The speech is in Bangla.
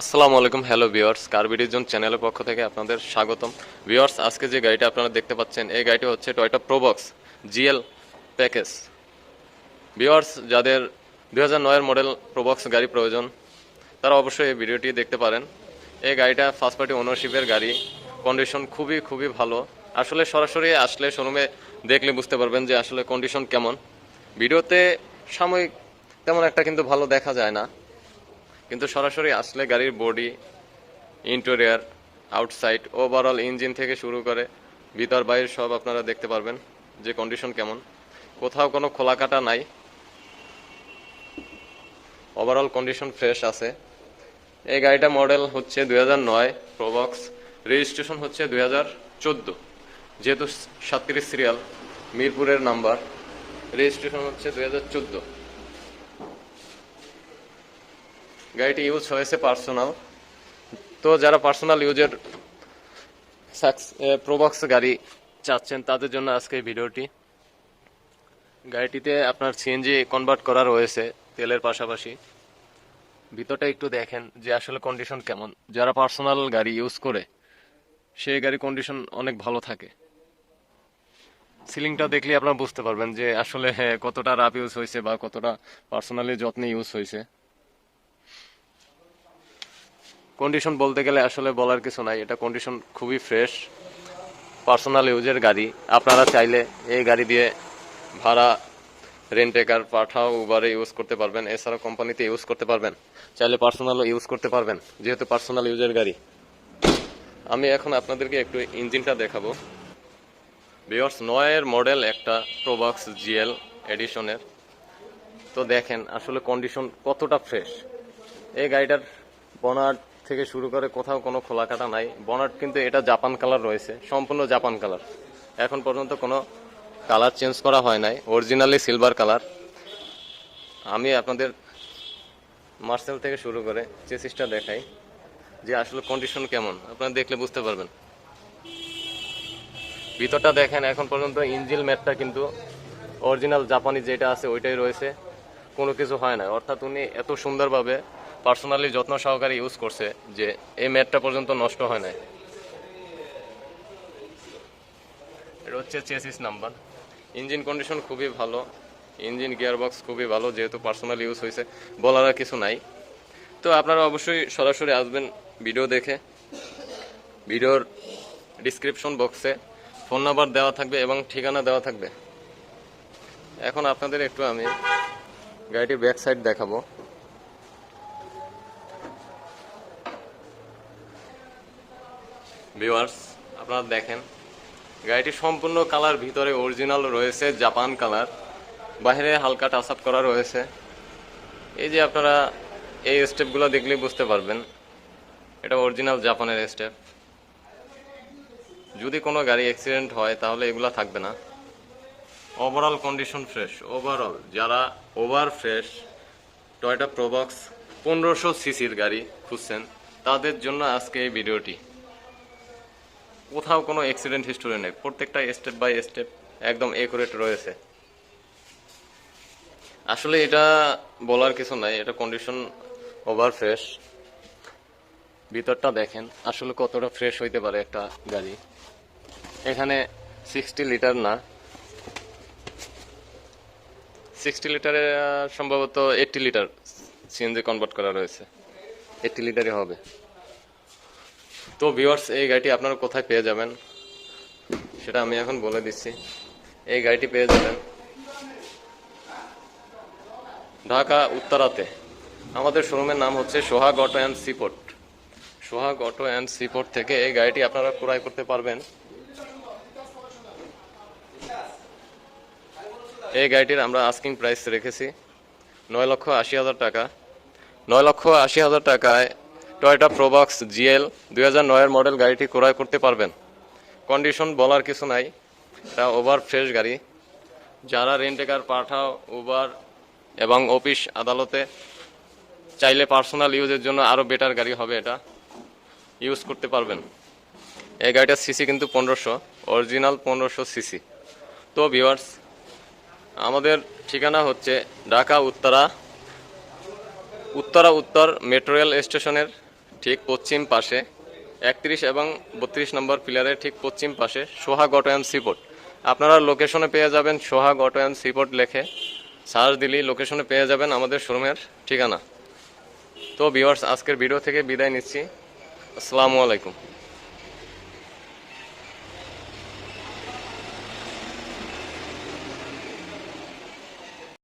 আসসালামু আলাইকুম, হ্যালো ভিওয়ার্স কার্বিডির জোন চ্যানেলের পক্ষ থেকে আপনাদের স্বাগতম। ভিওয়ার্স আজকে যে গাড়িটা আপনারা দেখতে পাচ্ছেন, এই গাড়িটি হচ্ছে Toyota Probox GL package viewers যাদের দু হাজার নয়ের মডেল প্রোবক্স গাড়ি প্রয়োজন, তারা অবশ্যই এই ভিডিওটি দেখতে পারেন। এই গাড়িটা ফার্স্ট পার্টি ওনারশিপের গাড়ি। কন্ডিশন খুবই খুবই ভালো। আসলে সরাসরি আসলে শোরুমে দেখলে বুঝতে পারবেন যে আসলে কন্ডিশন কেমন। ভিডিওতে সাময়িক তেমন একটা কিন্তু ভালো দেখা যায় না। কিন্তু সরাসরি আসলে গাড়ির body interior outside overall engine থেকে শুরু করে ভিতর বাইরে সব আপনারা দেখতে পারবেন যে কন্ডিশন কেমন। কোথাও কোনো খোলা কাটা নাই। ওভারঅল কন্ডিশন ফ্রেশ আছে। এই গাড়িটা মডেল হচ্ছে দুই হাজার নয় প্রবক্স রেজিস্ট্রেশন হচ্ছে দুই হাজার চোদ্দ। যেহেতু সাতত্রিশ সিরিয়াল মিরপুরের নাম্বার রেজিস্ট্রেশন হচ্ছে দুই হাজার চোদ্দ। গাড়িটি ইউজ হয়েছে পার্সোনাল। তো যারা পার্সোনাল ইউজের প্রোবক্স গাড়ি চাচ্ছেন তাদের জন্য আজকে ভিডিওটি। গাড়িটিতে আপনার সিএনজি কনভার্ট করা রয়েছে তেলের পাশাপাশি। ভিতরটা একটু দেখেন যে আসলে কন্ডিশন কেমন। যারা পার্সোনাল গাড়ি ইউজ করে সেই গাড়ি কন্ডিশন অনেক ভালো থাকে। সিলিংটা দেখলে আপনারা বুঝতে পারবেন যে আসলে হ্যাঁ, কতটা রাফ ইউজ হয়েছে বা কতটা পার্সোনালি যত্নে ইউজ হয়েছে। কন্ডিশন বলতে গেলে আসলে বলার কিছু নাই। এটা কন্ডিশন খুবই ফ্রেশ পার্সোনাল ইউজের গাড়ি। আপনারা চাইলে এই গাড়ি দিয়ে ভাড়া রেন্টেকার পাঠাও উবারে ইউজ করতে পারবেন। এছাড়াও কোম্পানিতে ইউজ করতে পারবেন। চাইলে পার্সোনালও ইউজ করতে পারবেন, যেহেতু পার্সোনাল ইউজের গাড়ি। আমি এখন আপনাদেরকে একটু ইঞ্জিনটা দেখাবো। বিয়ার্স নয়ের মডেল একটা প্রোবক্স জিএল এডিশনের তো দেখেন, আসলে কন্ডিশন কতটা ফ্রেশ এই গাড়িটার বনাট থেকে শুরু করে কোথাও কোনো খোলা কাটা নাই। বনাট কিন্তু এটা জাপান কালার রয়েছে, সম্পূর্ণ জাপান কালার। এখন পর্যন্ত কোনো কালার চেঞ্জ করা হয় নাই, অরিজিনালি সিলভার কালার। আমি আপনাদের মার্সেল থেকে শুরু করে চেসিসটা দেখাই যে আসলে কন্ডিশন কেমন। আপনারা দেখলে বুঝতে পারবেন। ভিতরটা দেখেন, এখন পর্যন্ত ইঞ্জিল ম্যাটটা কিন্তু অরিজিনাল জাপানি যেটা আছে ওইটাই রয়েছে। কোনো কিছু হয় না। অর্থাৎ উনি এত সুন্দরভাবে পার্সোনালি যত্ন সহকারে ইউজ করছে যে এই ম্যাটটা পর্যন্ত নষ্ট হয় নাই। এটা হচ্ছে চেসিস নাম্বার। ইঞ্জিন কন্ডিশন খুবই ভালো, ইঞ্জিন গিয়ারবক্স খুবই ভালো, যেহেতু পার্সোনাল ইউজ হয়েছে, বলার আর কিছু নাই। তো আপনারা অবশ্যই সরাসরি আসবেন ভিডিও দেখে। ভিডিওর ডিসক্রিপশন বক্সে ফোন নাম্বার দেওয়া থাকবে এবং ঠিকানা দেওয়া থাকবে। এখন আপনাদের একটু আমি গাড়িটির ব্যাক সাইড দেখাবো। ভিউয়ার্স, আপনারা দেখেন, গাড়িটি সম্পূর্ণ কালার ভিতরে অরিজিনাল রয়েছে, জাপান কালার। বাইরে হালকা টাচ আপ করা রয়েছে। এই যে আপনারা এই স্টেপগুলো দেখলেই বুঝতে পারবেন, এটা অরিজিনাল জাপানের স্টেপ যদি কোনো গাড়ি অ্যাক্সিডেন্ট হয়, তাহলে এগুলো থাকবে না। ওভারঅল কন্ডিশন ফ্রেশ ওভারঅল যারা ওভার ফ্রেশ টয়টা প্রোবক্স পনেরোশো সিসির গাড়ি খুঁজছেন, তাদের জন্য আজকে এই ভিডিওটি। কোথাও কোনো অ্যাক্সিডেন্ট হিস্টোরি নেই। প্রত্যেকটা স্টেপ বাই স্টেপ একদম একুরেট রয়েছে। আসলে এটা বলার কিছু নাই, এটা কন্ডিশন ওভার ফ্রেশ ভিতরটা দেখেন, আসলে কতটা ফ্রেশ হইতে পারে একটা গাড়ি। এখানে সিক্সটি লিটার না। সিক্সটি লিটারে সম্ভবত এইটটি লিটার সিএনজি কনভার্ট করা রয়েছে। এইটটি লিটারই হবে। তো ভিউয়ার্স এই গাড়িটি আপনারা কোথায় পেয়ে যাবেন? সেটা আমি এখন বলে দিচ্ছি। এই গাড়িটি পেয়ে যাবেন ঢাকা উত্তরাতে। আমাদের শোরুমের নাম হচ্ছে Sohag auto and seaport Sohag auto and seaport থেকে এই গাড়িটি আপনারা ক্রয় করতে পারবেন। এই গাড়িটির আমরা আস্কিং প্রাইস রেখেছি। নয় লক্ষ আশি হাজার টাকা। নয় লক্ষ আশি হাজার টাকায় টয়টা প্রোবক্স জিএল দুই হাজার নয়ের মডেল গাড়িটি ক্রয় করতে পারবেন। কন্ডিশন বলার কিছু নাই। এটা ওভার ফ্রেশ গাড়ি। যারা rent a car Pathao, Uber এবং অফিস আদালতে চাইলে পার্সোনাল ইউজের জন্য আরও বেটার গাড়ি হবে এটা। ইউজ করতে পারবেন। এই গাড়িটার সিসি কিন্তু পনেরোশো, অরিজিনাল পনেরোশো সিসি। তো ভিওয়ার্স আমাদের ঠিকানা হচ্ছে ঢাকা উত্তরা উত্তরা উত্তর মেট্রো রেল স্টেশনের ঠিক পশ্চিম পাশে, একত্রিশ এবং বত্রিশ নম্বর পিলারের ঠিক পশ্চিম পাশে সোহাগ অটো অ্যান্ড সিপোর্ট আপনারা লোকেশনে পেয়ে যাবেন সোহাগ অটো অ্যান্ড সিপোর্ট লেখে। সার্চ দিলেই লোকেশনে পেয়ে যাবেন আমাদের শোরুমের ঠিকানা। তো বিওয়ার্স আজকের ভিডিও থেকে বিদায় নিচ্ছি। আসসালামু আলাইকুম।